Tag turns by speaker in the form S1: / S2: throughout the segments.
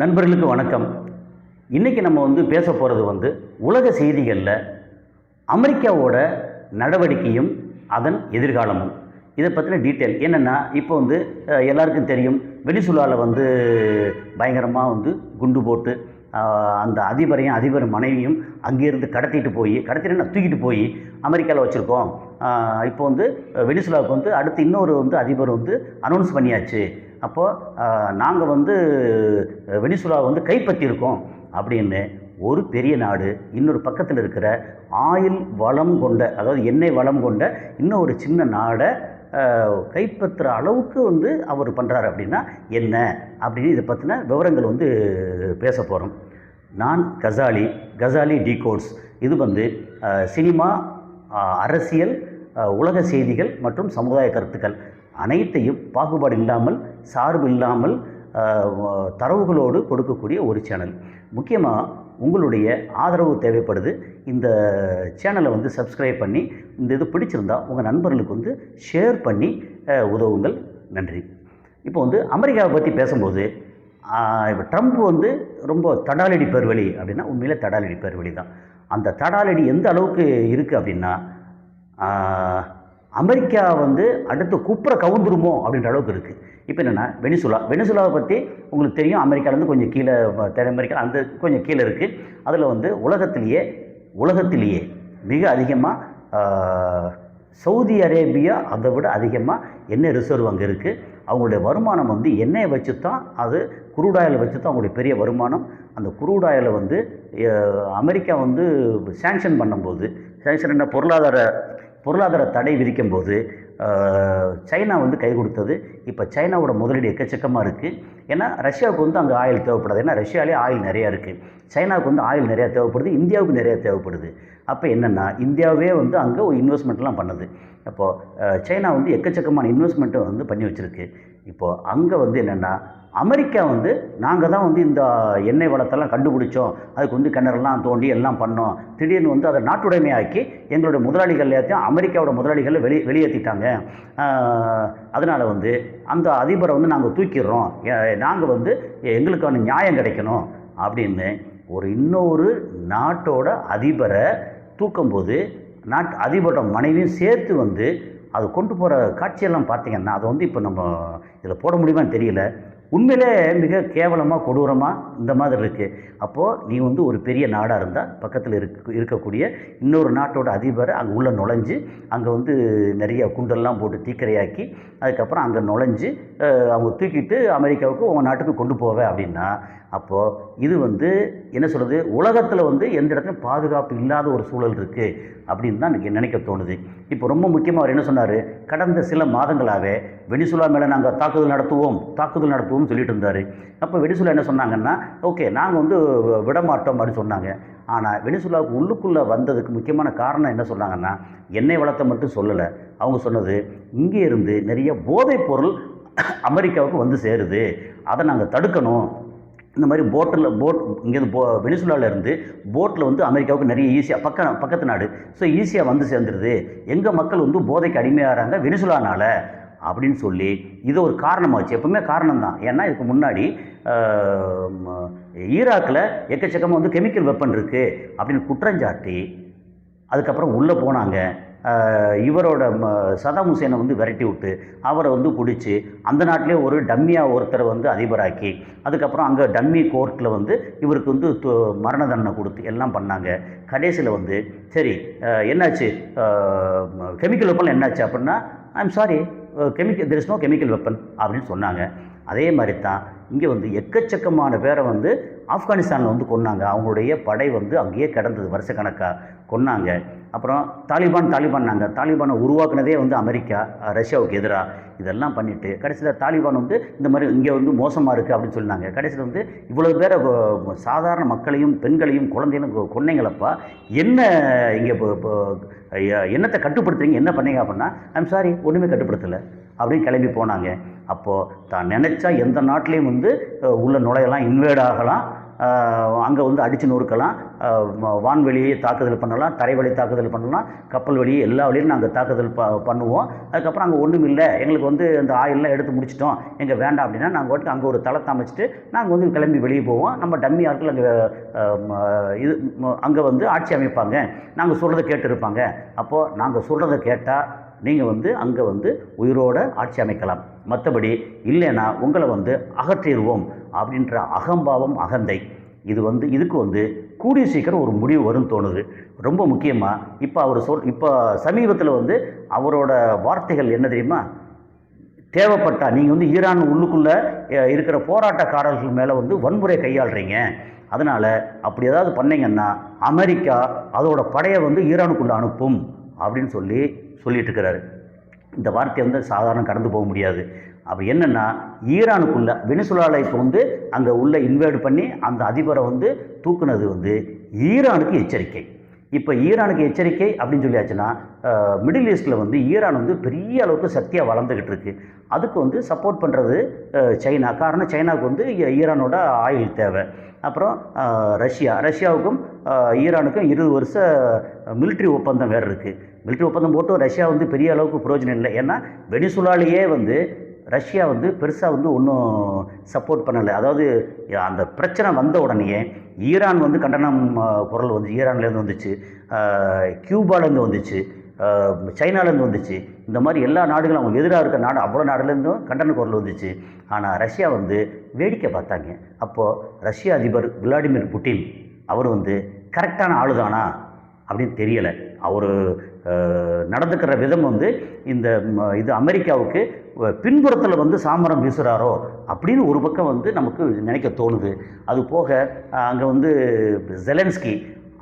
S1: நண்பர்களுக்கு வணக்கம். இன்றைக்கி நம்ம வந்து பேச போகிறது வந்து உலக செய்திகளில் அமெரிக்காவோட நடவடிக்கையும் அதன் எதிர்காலமும். இதை பற்றின டீட்டெயில் என்னென்னா இப்போ வந்து எல்லாருக்கும் தெரியும் வெளிசுலாவில் வந்து பயங்கரமாக வந்து குண்டு போட்டு அந்த அதிபரையும் அதிபர் மனைவியும் அங்கேருந்து கடத்திட்டு போய் கடத்திட்டு தூக்கிட்டு போய் அமெரிக்காவில் வச்சுருக்கோம். இப்போ வந்து வெனிசுலாவுக்கு வந்து அடுத்து இன்னொரு வந்து அதிபர் வந்து அனௌன்ஸ் பண்ணியாச்சு. அப்போது நாங்கள் வந்து வெனிசுலா வந்து கைப்பற்றியிருக்கோம் அப்படின்னு ஒரு பெரிய நாடு இன்னொரு பக்கத்தில் இருக்கிற ஆயில் வளம் கொண்ட அதாவது எண்ணெய் வளம் கொண்ட இன்னும் ஒரு சின்ன நாடை கைப்பற்றுற அளவுக்கு வந்து அவர் பண்ணுறாரு அப்படின்னா என்ன அப்படின்னு இதை பற்றின விவரங்கள் வந்து பேச போகிறோம் நான் கசாலி கசாலி டீகோட்ஸ் இது வந்து சினிமா அரசியல் உலக செய்திகள் மற்றும் சமுதாய கருத்துக்கள் அனைத்தையும் பாகுபாடு இல்லாமல் சார்பு இல்லாமல் தரவுகளோடு கொடுக்கக்கூடிய ஒரு சேனல். முக்கியமாக உங்களுடைய ஆதரவு தேவைப்படுது. இந்த சேனலை வந்து சப்ஸ்கிரைப் பண்ணி இந்த இது பிடிச்சிருந்தா உங்கள் நண்பர்களுக்கு வந்து ஷேர் பண்ணி உதவுங்கள். நன்றி. இப்போ வந்து அமெரிக்காவை பற்றி பேசும்போது இப்போ ட்ரம்ப் வந்து ரொம்ப தடாலடி பேர்வழி அப்படின்னா உண்மையிலே தடாலடி பேர்வழி தான். அந்த தடாலடி எந்த அளவுக்கு இருக்குது அப்படின்னா அமெரிக்கா வந்து அடுத்து குப்புற கவுந்துருமோ அப்படின்ற அளவுக்கு இருக்குது இப்போ என்னென்னா வெனிசுலா. வெனிசுலாவை பற்றி உங்களுக்கு தெரியும். அமெரிக்காலேருந்து கொஞ்சம் கீழே தென் அமெரிக்கா அந்த கொஞ்சம் கீழே இருக்குது அதில் வந்து உலகத்திலேயே உலகத்திலேயே மிக அதிகமாக சவுதி அரேபியா அதை விட அதிகமாக எண்ணெய் ரிசர்வ் அங்கே இருக்குது அவங்களுடைய வருமானம் வந்து எண்ணெயை வச்சு தான் அது குரூடாயில் வச்சு தான் அவங்களுடைய பெரிய வருமானம். அந்த குரூடாயில் வந்து அமெரிக்கா வந்து சேங்ஷன் பண்ணும்போது சேங்ஷன் என்ன? பொருளாதார பொருளாதார தடை விதிக்கும்போது சைனா வந்து கை கொடுத்தது. இப்போ சைனாவோட முதலீடு எக்கச்சக்கமாக இருக்குது ஏன்னா ரஷ்யாவுக்கு வந்து அங்கே ஆயில் தேவைப்படாது. ஏன்னா ரஷ்யாலே ஆயில் நிறையா இருக்குது சைனாவுக்கு வந்து ஆயில் நிறையா தேவைப்படுது. இந்தியாவுக்கு நிறையா தேவைப்படுது. அப்போ என்னென்னா இந்தியாவே வந்து அங்கே ஒரு இன்வெஸ்ட்மெண்ட்லாம் பண்ணுது. அப்போது சைனா வந்து எக்கச்சக்கமான இன்வெஸ்ட்மெண்ட்டை வந்து பண்ணி வச்சுருக்கு. இப்போது அங்கே வந்து என்னென்னா அமெரிக்கா வந்து நாங்கள் தான் வந்து இந்த எண்ணெய் வளத்தெல்லாம் கண்டுபிடிச்சோம். அதுக்கு வந்து கிணறுலாம் தோண்டி எல்லாம் பண்ணோம். திடீர்னு வந்து அதை நாட்டுடைமையாக்கி எங்களுடைய முதலாளிகள் எல்லாத்தையும் அமெரிக்காவோட முதலாளிகளை வெளி வெளியேற்றிட்டாங்க அதனால் வந்து அந்த அதிபரை வந்து நாங்கள் தூக்கிடுறோம். நாங்கள் வந்து எங்களுக்கான நியாயம் கிடைக்கணும் அப்படின்னு ஒரு இன்னொரு நாட்டோட அதிபரை தூக்கும்போது நாட் அதிபரோட மனைவியும் சேர்த்து வந்து அது கொண்டு போகிற காட்சியெல்லாம் பார்த்தீங்கன்னா அதை வந்து இப்போ நம்ம இதில் போட முடியுமான்னு தெரியல. உண்மையிலே மிக கேவலமாக கொடூரமாக இந்த மாதிரி இருக்குது அப்போது நீ வந்து ஒரு பெரிய நாடாக இருந்தால் பக்கத்தில் இருக்க இருக்கக்கூடிய இன்னொரு நாட்டோட அதிபரை அங்கே உள்ளே நுழைஞ்சு அங்கே வந்து நிறைய குண்டெல்லாம் போட்டு தீக்கிரையாக்கி அதுக்கப்புறம் அங்கே நுழைஞ்சு அவங்க தூக்கிட்டு அமெரிக்காவுக்கு உங்கள் நாட்டுக்கு கொண்டு போவேன் அப்படின்னா அப்போது இது வந்து என்ன சொல்கிறது உலகத்தில் வந்து எந்த இடத்துலையும் பாதுகாப்பு இல்லாத ஒரு சூழல் இருக்குது அப்படின்னு தான் எனக்கு நினைக்க தோணுது. இப்போ ரொம்ப முக்கியமாக அவர் என்ன சொன்னார்? கடந்த சில மாதங்களாகவே வெனிசுலா மேலே நாங்கள் தாக்குதல் நடத்துவோம் தாக்குதல் நடத்துவோம்னு சொல்லிட்டு இருந்தார். அப்போ வெனிசுலா என்ன சொன்னாங்கன்னா ஓகே நாங்கள் வந்து விடமாட்டோம் அப்படின்னு சொன்னாங்க. ஆனால் வெனிசுலாவுக்கு உள்ளுக்குள்ளே வந்ததுக்கு முக்கியமான காரணம் என்ன சொன்னாங்கன்னா எண்ணெய் வளத்தை மட்டும் சொல்லலை. அவங்க சொன்னது இங்கே இருந்து நிறைய போதைப் பொருள் அமெரிக்காவுக்கு வந்து சேருது. அதை நாங்கள் தடுக்கணும். இந்த மாதிரி போட்டில் போட் இங்கேருந்து போ வெனிசுலாவிலேருந்து போட்டில் வந்து அமெரிக்காவுக்கு நிறைய ஈஸியாக பக்க பக்கத்து நாடு. ஸோ ஈஸியாக வந்து சேர்ந்துருது. எங்கள் மக்கள் வந்து போதைக்கு அடிமையாகிறாங்க வெனிசுலானால் அப்படின்னு சொல்லி இது ஒரு காரணமாச்சு. எப்பவுமே காரணம் தான் ஏன்னா இதுக்கு முன்னாடி ஈராக்கில் எக்கச்சக்கமாக வந்து கெமிக்கல் வெப்பன் இருக்குது அப்படின்னு குற்றஞ்சாட்டி அதுக்கப்புறம் உள்ளே போனாங்க. இவரோட ம சதாம் ஹுசேனை வந்து விரட்டி விட்டு அவரை வந்து பிடிச்சி அந்த நாட்டிலே ஒரு டம்மியாக ஒருத்தரை வந்து அதிபராக்கி அதுக்கப்புறம் அங்கே டம்மி கோர்ட்டில் வந்து இவருக்கு வந்து மரண தண்டனை கொடுத்து எல்லாம் பண்ணாங்க. கடைசியில் வந்து சரி என்னாச்சு? கெமிக்கல் வெப்பன் என்னாச்சு அப்படின்னா I'm sorry chemical there is no chemical weapon அப்படின்னு சொன்னாங்க. அதே மாதிரி தான் இங்கே வந்து எக்கச்சக்கமான பேரை வந்து ஆப்கானிஸ்தானில் வந்து கொன்னாங்க. அவங்களுடைய படை வந்து அங்கேயே கிடந்தது வருஷக்கணக்காக கொன்னாங்க. அப்புறம் தாலிபான் தாலிபான்னாங்க தாலிபானை உருவாக்குனதே வந்து அமெரிக்கா ரஷ்யாவுக்கு எதிராக இதெல்லாம் பண்ணிவிட்டு கடைசியில் தாலிபான் வந்து இந்த மாதிரி இங்கே வந்து மோசமாக இருக்குது அப்படின்னு சொன்னாங்க. கடைசியில் வந்து இவ்வளோ பேரை சாதாரண மக்களையும் பெண்களையும் குழந்தைகளும் கொன்னைங்களப்பா? என்ன இங்கே இப்போ என்னத்தை கட்டுப்படுத்துறீங்க? என்ன பண்ணீங்க அப்படின்னா ஐம் சாரி ஒன்றுமே கட்டுப்படுத்தலை அப்படின்னு கிளம்பி போனாங்க. அப்போது தான் நினச்சா எந்த நாட்டிலையும் வந்து உள்ள நுழையலாம் இன்வேட் ஆகலாம் அங்கே வந்து அடித்து நொறுக்கலாம் வான்வெளியை தாக்குதல் பண்ணலாம் தரைவழி தாக்குதல் பண்ணலாம் கப்பல் வழியை எல்லா வழியிலும் நாங்கள் தாக்குதல் ப பண்ணுவோம். அதுக்கப்புறம் அங்கே ஒன்றும் இல்லை. எங்களுக்கு வந்து அந்த ஆயிலெலாம் எடுத்து முடிச்சிட்டோம். எங்கே வேண்டாம் அப்படின்னா நாங்கள் வந்துட்டு அங்கே ஒரு தளத்தை அமைச்சிட்டு நாங்கள் வந்து கிளம்பி வெளியே போவோம். நம்ம டம்மி ஆட்கள் அங்கே இது அங்கே வந்து ஆட்சி அமைப்பாங்க. நாங்கள் சொல்கிறத கேட்டு இருப்பாங்க அப்போது நாங்கள் சொல்கிறத கேட்டால் நீங்கள் வந்து அங்கே வந்து உயிரோட ஆட்சி அமைக்கலாம். மற்றபடி இல்லைன்னா உங்களை வந்து அகற்றிடுவோம் அப்படின்ற அகம்பாவம் அகந்தை. இது வந்து இதுக்கு வந்து கூடிய சீக்கிரம் ஒரு முடிவு வரும்னு தோணுது. ரொம்ப முக்கியமாக இப்போ அவர் சொல் இப்போ சமீபத்தில் வந்து அவரோட வார்த்தைகள் என்ன தெரியுமா? தேவைப்பட்டா நீங்கள் வந்து ஈரான் உள்ளுக்குள்ளே இருக்கிற போராட்டக்காரர்கள் மேலே வந்து வன்முறை கையாளுறீங்க. அதனால் அப்படி ஏதாவது பண்ணிங்கன்னா அமெரிக்கா அதோட படையை வந்து ஈரானுக்குள்ளே அனுப்பும் அப்படின்னு சொல்லி சொல்லிட்டு இருக்கிறாரு இந்த வார்த்தையை வந்து சாதாரண கடந்து போக முடியாது. அப்படி என்னென்னா ஈரானுக்குள்ள வெனிசுலாவில் இப்போ வந்து அங்கே உள்ள இன்வைட் பண்ணி அந்த அதிபரை வந்து தூக்குனது வந்து ஈரானுக்கு எச்சரிக்கை. இப்போ ஈரானுக்கு எச்சரிக்கை அப்படின்னு சொல்லியாச்சுன்னா மிடில் ஈஸ்டில் வந்து ஈரான் வந்து பெரிய அளவுக்கு சக்தியாக வளர்ந்துக்கிட்டு இருக்கு. அதுக்கு வந்து சப்போர்ட் பண்ணுறது சைனா. காரணம் சைனாவுக்கு வந்து ஈரானோட ஆயில் தேவை. அப்புறம் ரஷ்யா. ரஷ்யாவுக்கும் ஈரானுக்கும் இருபது வருஷ மிலிட்ரி ஒப்பந்தம் வேறு இருக்குது மிலிட்ரி ஒப்பந்தம் போட்டு ரஷ்யா வந்து பெரிய அளவுக்கு பிரயோஜனம் இல்லை. ஏன்னா வெனிசுலாலேயே வந்து ரஷ்யா வந்து பெருசாக வந்து ஒன்றும் சப்போர்ட் பண்ணலை. அதாவது அந்த பிரச்சனை வந்த உடனேயே ஈரான் வந்து கண்டனம் குரல் வந்து ஈரான்லேருந்து வந்துச்சு. கியூபாலேருந்து வந்துச்சு. சைனாலேருந்து வந்துச்சு. இந்த மாதிரி எல்லா நாடுகளும் அவங்க எதிராக இருக்க நாடு அவ்வளோ நாடுலேருந்தும் கண்டன குரல் வந்துச்சு. ஆனால் ரஷ்யா வந்து வேடிக்கை பார்த்தாங்க. அப்போது ரஷ்ய அதிபர் விளாடிமிர் புட்டின் அவர் வந்து கரெக்டான ஆளுதானா? அப்படின்னு தெரியலை. அவர் நடந்துக்கிற விதம் வந்து இந்த இது அமெரிக்காவுக்கு பின்புறத்தில் வந்து சாமரம் வீசுகிறாரோ அப்படின்னு ஒரு பக்கம் வந்து நமக்கு நினைக்க தோணுது. அது போக அங்கே வந்து ஜெலன்ஸ்கி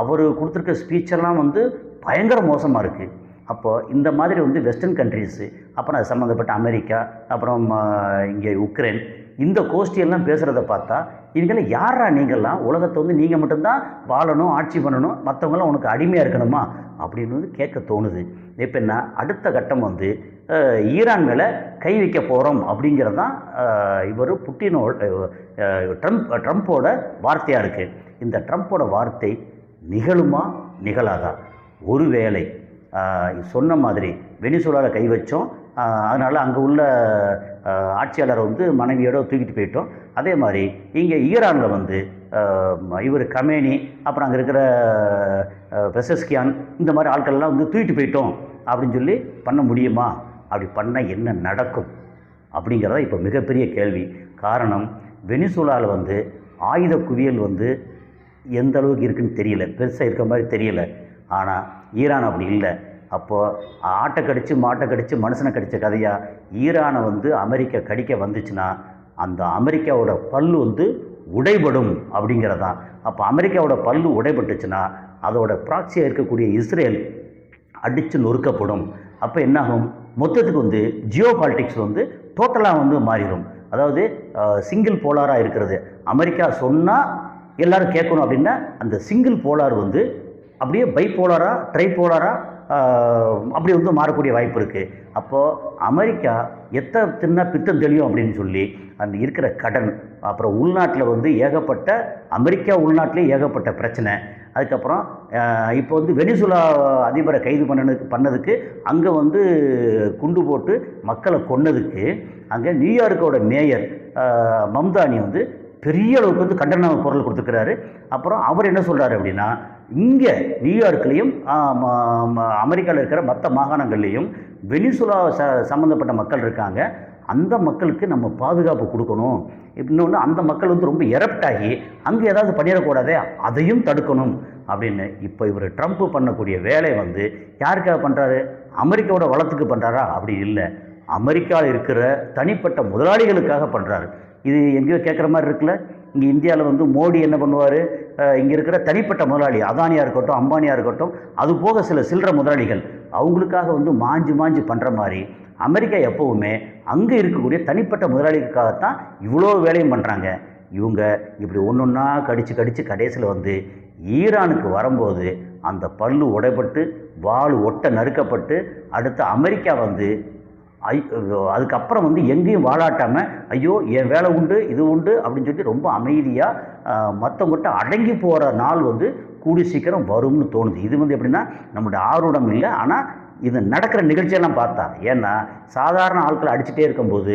S1: அவர் கொடுத்துருக்க ஸ்பீச்செல்லாம் வந்து பயங்கர மோசமாக இருக்குது அப்போது இந்த மாதிரி வந்து வெஸ்டர்ன் கண்ட்ரீஸு அப்புறம் அது சம்மந்தப்பட்ட அமெரிக்கா அப்புறம் இங்கே உக்ரைன் இந்த கோஷ்டியெல்லாம் பேசுகிறத பார்த்தா இதுக்கெல்லாம் யாரா நீங்கள்லாம்? உலகத்தை வந்து நீங்கள் மட்டும்தான் வாழணும் ஆட்சி பண்ணணும். மற்றவங்களாம் உனக்கு அடிமையாக இருக்கணுமா? அப்படின்னு வந்து கேட்க தோணுது. இப்போ என்ன? அடுத்த கட்டம் வந்து ஈரான் மேலே கை வைக்க போகிறோம் அப்படிங்கிறது தான் இவர் புட்டினோட ட்ரம்ப் ட்ரம்ப்போட வார்த்தையாக இருக்குது இந்த ட்ரம்ப்போட வார்த்தை நிகழுமா? நிகழாதா? ஒருவேளை சொன்ன மாதிரி வெனிசுலாவில் கை வச்சோம். அதனால் அங்கே உள்ள ஆட்சியாளரை வந்து மனைவியோட தூக்கிட்டு போயிட்டோம். அதே மாதிரி இங்கே ஈரானில் வந்து இவர் கமேனி அப்புறம் அங்கே இருக்கிற பெசஸ்கியான் இந்த மாதிரி ஆட்கள்லாம் வந்து தூக்கிட்டு போயிட்டோம் அப்படின்னு சொல்லி பண்ண முடியுமா? அப்படி பண்ணால் என்ன நடக்கும்? அப்படிங்கிறத இப்போ மிகப்பெரிய கேள்வி. காரணம் வெனிசுலாவில் வந்து ஆயுத குவியல் வந்து எந்த அளவுக்கு இருக்குன்னு தெரியல. பெருசாக இருக்க மாதிரி தெரியல. ஆனால் ஈரான் அப்படி இல்லை. அப்போது ஆட்டை கடித்து மாட்டை கடித்து மனுஷனை கடித்த கதையாக ஈரானை வந்து அமெரிக்கா கடிக்க வந்துச்சுன்னா அந்த அமெரிக்காவோட பல்லு வந்து உடைபடும் அப்படிங்கிறதான். அப்போ அமெரிக்காவோட பல்லு உடைபட்டுச்சுன்னா அதோட ப்ராக்சியாக இருக்கக்கூடிய இஸ்ரேல் அடித்து நொறுக்கப்படும். அப்போ என்னாகும்? மொத்தத்துக்கு வந்து ஜியோ பாலிட்டிக்ஸ் வந்து டோட்டலாக வந்து மாறிடும் அதாவது சிங்கிள் போலாராக இருக்கிறது. அமெரிக்கா சொன்னால் எல்லோரும் கேட்கணும் அப்படின்னா அந்த சிங்கிள் போலார் வந்து அப்படியே பைபோலாராக ட்ரை போலாராக அப்படி வந்து மாறக்கூடிய வாய்ப்பு இருக்குது அப்போது அமெரிக்கா எத்தனை தின்னா பித்தம் தெளியும் அப்படின்னு சொல்லி அந்த இருக்கிற கடன் அப்புறம் உள்நாட்டில் வந்து ஏகப்பட்ட அமெரிக்கா உள்நாட்டிலே ஏகப்பட்ட பிரச்சனை. அதுக்கப்புறம் இப்போ வந்து வெனிசுலா அதிபரை கைது பண்ணனதுக்கு பண்ணதுக்கு அங்கே வந்து குண்டு போட்டு மக்களை கொன்னதுக்கு அங்கே நியூயார்க்கோட மேயர் மம்தானி வந்து பெரிய அளவுக்கு வந்து கண்டன குரல் கொடுத்துருக்கிறாரு அப்புறம் அவர் என்ன சொல்கிறாரு அப்படின்னா இங்கே நியூயார்க்லேயும் அமெரிக்காவில் இருக்கிற மற்ற மாகாணங்கள்லேயும் வெனிசுலா ச சம்மந்தப்பட்ட மக்கள் இருக்காங்க. அந்த மக்களுக்கு நம்ம பாதுகாப்பு கொடுக்கணும். இன்னொன்று அந்த மக்கள் வந்து ரொம்ப எரப்ட் ஆகி அங்கே ஏதாவது பண்ணிடக்கூடாதே அதையும் தடுக்கணும் அப்படின்னு. இப்போ இவர் ட்ரம்ப் பண்ணக்கூடிய வேலை வந்து யாருக்காக பண்ணுறாரு அமெரிக்காவோட வளத்துக்கு பண்ணுறாரா அப்படி இல்லை. அமெரிக்காவில் இருக்கிற தனிப்பட்ட முதலாளிகளுக்காக பண்ணுறாரு இது எங்கேயோ கேட்குற மாதிரி இருக்குல்ல? இங்கே இந்தியாவில் வந்து மோடி என்ன பண்ணுவார்? இங்கே இருக்கிற தனிப்பட்ட முதலாளி அதானியாக இருக்கட்டும் அம்பானியாக இருக்கட்டும் அது போக சில சில்லற முதலாளிகள் அவங்களுக்காக வந்து மாஞ்சு மாஞ்சு பண்ணுற மாதிரி அமெரிக்கா எப்போவுமே அங்கே இருக்கக்கூடிய தனிப்பட்ட முதலாளிகளுக்காகத்தான் இவ்வளோ வேலையும் பண்ணுறாங்க இவங்க இப்படி ஒன்று ஒன்றா கடித்து கடித்து கடைசியில் வந்து ஈரானுக்கு வரும்போது அந்த பல்லு உடைப்பட்டு வாள் ஒட்ட நறுக்கப்பட்டு அடுத்து அமெரிக்கா வந்து ஐ அதுக்கப்புறம் வந்து எங்கேயும் வாழாட்டாமல் ஐயோ என் வேலை உண்டு இது உண்டு அப்படின்னு சொல்லி ரொம்ப அமைதியாக மற்றவங்ககிட்ட அடங்கி போகிற நாள் வந்து கூடி சீக்கிரம் வரும்னு தோணுது. இது வந்து எப்படின்னா நம்மளுடைய ஆர்வம் இல்லை. ஆனால் இது நடக்கிற நிகழ்ச்சியெல்லாம் பார்த்தா ஏன்னா சாதாரண ஆட்களை அடிச்சுட்டே இருக்கும்போது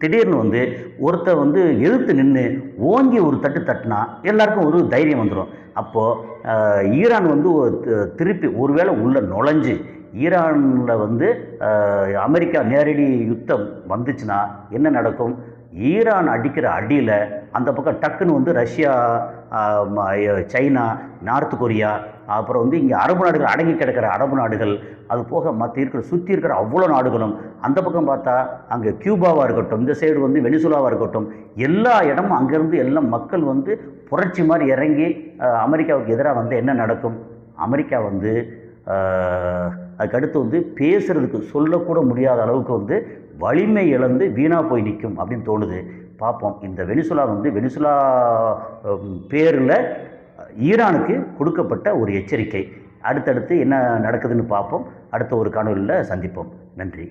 S1: திடீர்னு வந்து ஒருத்தர் வந்து எழுத்து நின்று ஓங்கி ஒரு தட்டு தட்டினா எல்லாருக்கும் ஒரு தைரியம் வந்துடும் அப்போது ஈரான் வந்து திருப்பி ஒருவேளை உள்ளே நுழைஞ்சு ஈரானில் வந்து அமெரிக்கா நேரடி யுத்தம் வந்துச்சுன்னா என்ன நடக்கும்? ஈரான் அடிக்கிற அடியில் அந்த பக்கம் டக்குன்னு வந்து ரஷ்யா சைனா நார்த் கொரியா அப்புறம் வந்து இங்கே அரபு நாடுகள் அடங்கி கிடக்கிற அரபு நாடுகள் அது போக மற்ற இருக்கிற சுற்றி இருக்கிற அவ்வளோ நாடுகளும் அந்த பக்கம் பார்த்தா அங்கே கியூபாவாக இருக்கட்டும் இந்த சைடு வந்து வெனிசுலாவாக இருக்கட்டும் எல்லா இடமும் அங்கேருந்து எல்லாம் மக்கள் வந்து புரட்சி மாதிரி இறங்கி அமெரிக்காவுக்கு எதிராக வந்து என்ன நடக்கும்? அமெரிக்கா வந்து அதுக்கடுத்து வந்து பேசுகிறதுக்கு சொல்லக்கூட முடியாத அளவுக்கு வந்து வலிமை இழந்து வீணாக போய் நிற்கும் அப்படின்னு தோணுது. பார்ப்போம். இந்த வெனிசுலா வந்து வெனிசுலா பேரில் ஈரானுக்கு கொடுக்கப்பட்ட ஒரு எச்சரிக்கை. அடுத்தடுத்து என்ன நடக்குதுன்னு பார்ப்போம். அடுத்த ஒரு காணொலியில் சந்திப்போம். நன்றி.